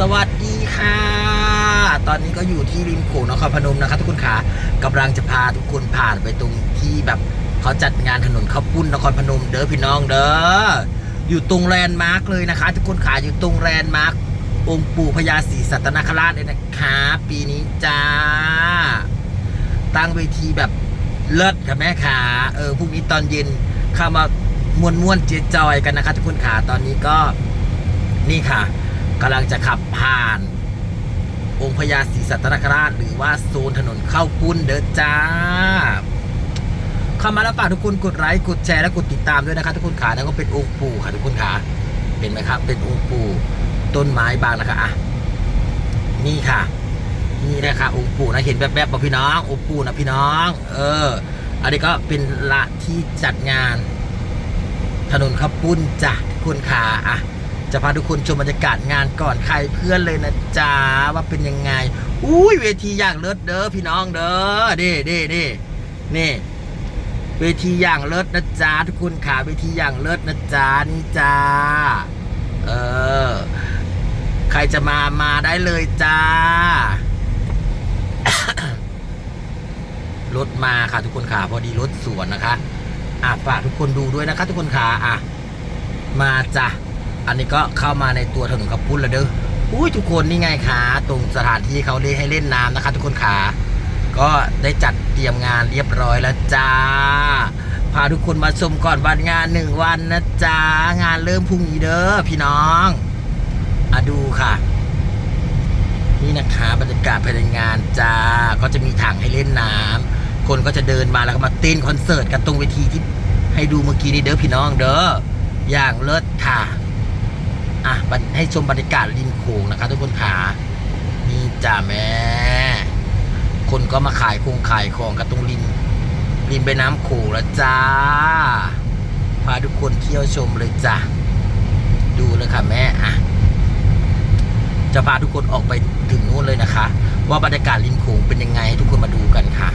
สวัสดีค่ะ ตอนนี้ก็อยู่ที่ริมโขงนครพนมนะคะทุกคนขากำลังจะพาทุกคนผ่านไปตรงที่แบบเขาจัดงานถนนข้าวปุ้นนครพนมเด้อพี่น้องเด้อ อยู่ตรงแลนด์มาร์กเลยนะคะ ทุกคนขาอยู่ตรงแลนด์มาร์กองค์ปู่พญาศรีสัตนคราชเลยนะคะปีนี้จ้า ตั้งเวทีแบบเลิศค่ะแม่ขาเออพรุ่งนี้ตอนเย็นเข้ามามวนมวนๆเจจอยกันนะคะ ทุกคนขาตอนนี้ก็นี่ค่ะ กำลังจะขับผ่าน องค์พญาศรีสัตนคราช หรือว่าโซนถนนเข้าปุ้นเด้อจ้าเข้ามาแล้วฝากทุกคนกดไลค์กดแชร์และกดติดตามด้วยนะคะทุกคนขาแล้วก็เป็นองค์ปู่ค่ะทุกคนขาเห็นไหมครับ เป็นองค์ปู่ต้นไม้บางนะคะอะนี่ค่ะ นี่นะคะองค์ปู่นะเห็นแบบๆบอกพี่น้ององค์ปู่นะพี่น้อง เออ อันนี้ก็เป็นละที่จัดงาน ถนนข้าวปุ้นจ้ะทุกคนขาอะ จะพาทุกคนชมบรรยากาศงานก่อนใครเพื่อนเลยนะจ๊ะว่าเป็นยังไง อุ้ยเวทีอย่างเลิศเด้อพี่น้องเด้อเด้เด้เด้นี่ เวทีอย่างเลิศนะจ๊ะทุกคนขาเวทีอย่างเลิศนะจ๊ะนี่จ้าเออใครจะมามาได้เลยจ้ารถมาค่ะทุกคนขาพอดีรถสวนนะคะอะฝากทุกคนดูด้วยนะคะ ทุกคนขาอะ มาจ้ะ อันนี้ก็เข้ามาในตัวถนนขับปุ้นแล้วเด้ออุ้ยทุกคนนี่ไงคะตรงสถานที่เขาเล่นให้เล่นน้ำนะคะ ทุกคนขาก็ได้จัดเตรียมงานเรียบร้อยแล้วจ้า พาทุกคนมาชมก่อนวันงานหนึ่งวันนะจ้างานเริ่มพรุ่งนี้เด้อพี่น้องอะดูค่ะ นี่นะคะบรรยากาศภายในงานจ้าก็จะมีถังให้เล่นน้ำคนก็จะเดินมาแล้วก็มาเต้นคอนเสิร์ตกันตรงเวทีที่ให้ดูเมื่อกี้นี้เด้อพี่น้องเด้ออย่างเลิศค่ะ อะให้ชมบรรยากาศริมโขงนะคะทุกคนขานี่จ้าแม่ คนก็มาขายคงขายของกันตรงริมริมไปน้ำโขงแล้วจ้า พาทุกคนเที่ยวชมเลยจ้าดูเลยค่ะแม่อะจะพาทุกคนออกไปถึงนู้นเลยนะคะ ว่าบรรยากาศริมโขงเป็นยังไงให้ทุกคนมาดูกันค่ะ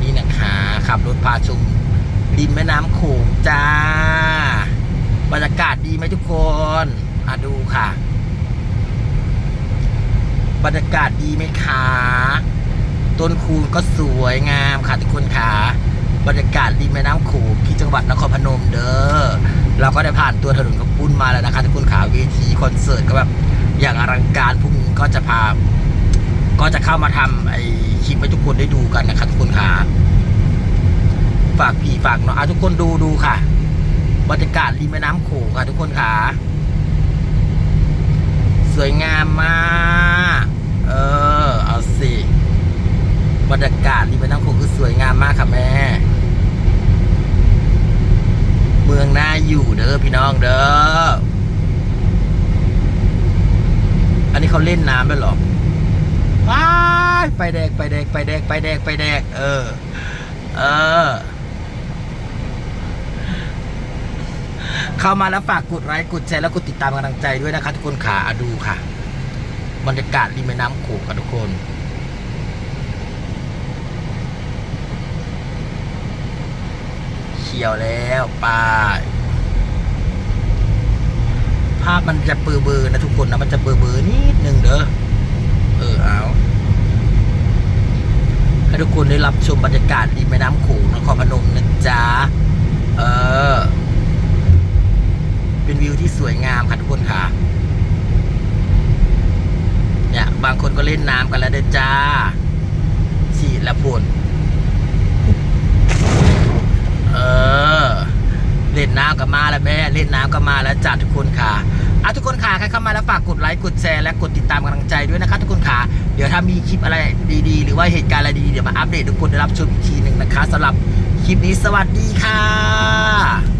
นี่นะคะขับรถพาชมริมแม่น้ำโขงจ้า บรรยากาศดีไหมทุกคนอะดูค่ะ บรรยากาศดีไหมคะต้นคูณก็สวยงามค่ะทุกคนค่ะ บรรยากาศริมแม่น้ำโขงที่จังหวัดนครพนมเด้อเราก็ได้ผ่านตัวถนนกระปุ้นมาแล้วนะคะทุกคนขาเวทีคอนเสิร์ตก็แบบอย่างอลังการพรุ่งนี้ก็จะพา ก็จะเข้ามาทำไอ้คลิปให้ทุกคนได้ดูกันนะคะทุกคนขาฝากพี่ฝากเนาะอะทุกคนดูดูค่ะ บรรยากาศริมแม่น้ำโขงค่ะทุกคนค่ะ สวยงามมากเออเอาสิบรรยากาศริมแม่น้ำโขงคือสวยงามมากค่ะแม่ เมืองน่าอยู่เด้อพี่น้องเด้ออันนี้เขาเล่นน้ำด้วยหรอไฟแดงไฟแดงไฟแดงไฟแดงไฟแดงเออ เออ เข้ามาแล้วฝากกดไลค์กดแชร์แล้วกดติดตามกำลังใจด้วยนะคะ ทุกคนขาอดูค่ะ บรรยากาศริมแม่น้ำโขงค่ะทุกคนเขียวแล้วป้าภาพมันจะเบอร์เบอร์นะทุกคนนะมันจะเบอร์เบอร์นิดนึงเด้อเออเอาให้ทุกคนได้รับชมบรรยากาศริมแม่น้ำโขงนครพนมนะจ๊ะเออ เป็นวิว ที่สวยงามค่ะทุกคนค่ะ เนี่ยบางคนก็เล่นน้ำกันแล้วเด้อจ้าฉีดแล้วพ่นเออ เล่นน้ำกับมาแล้วแม่ เล่นน้ำกับมาแล้วจ้าทุกคนค่ะอะทุกคนค่ะใครเข้ามาแล้วฝากกดไลค์กดแชร์และกดติดตามกำลังใจด้วยนะคะทุกคนค่ะ เดี๋ยวถ้ามีคลิปอะไรดีๆ หรือว่าเหตุการณ์อะไรดีๆเดี๋ยวมาอัปเดตทุกคนได้รับชมอีกทีหนึ่งนะคะสำหรับคลิปนี้สวัสดีค่ะ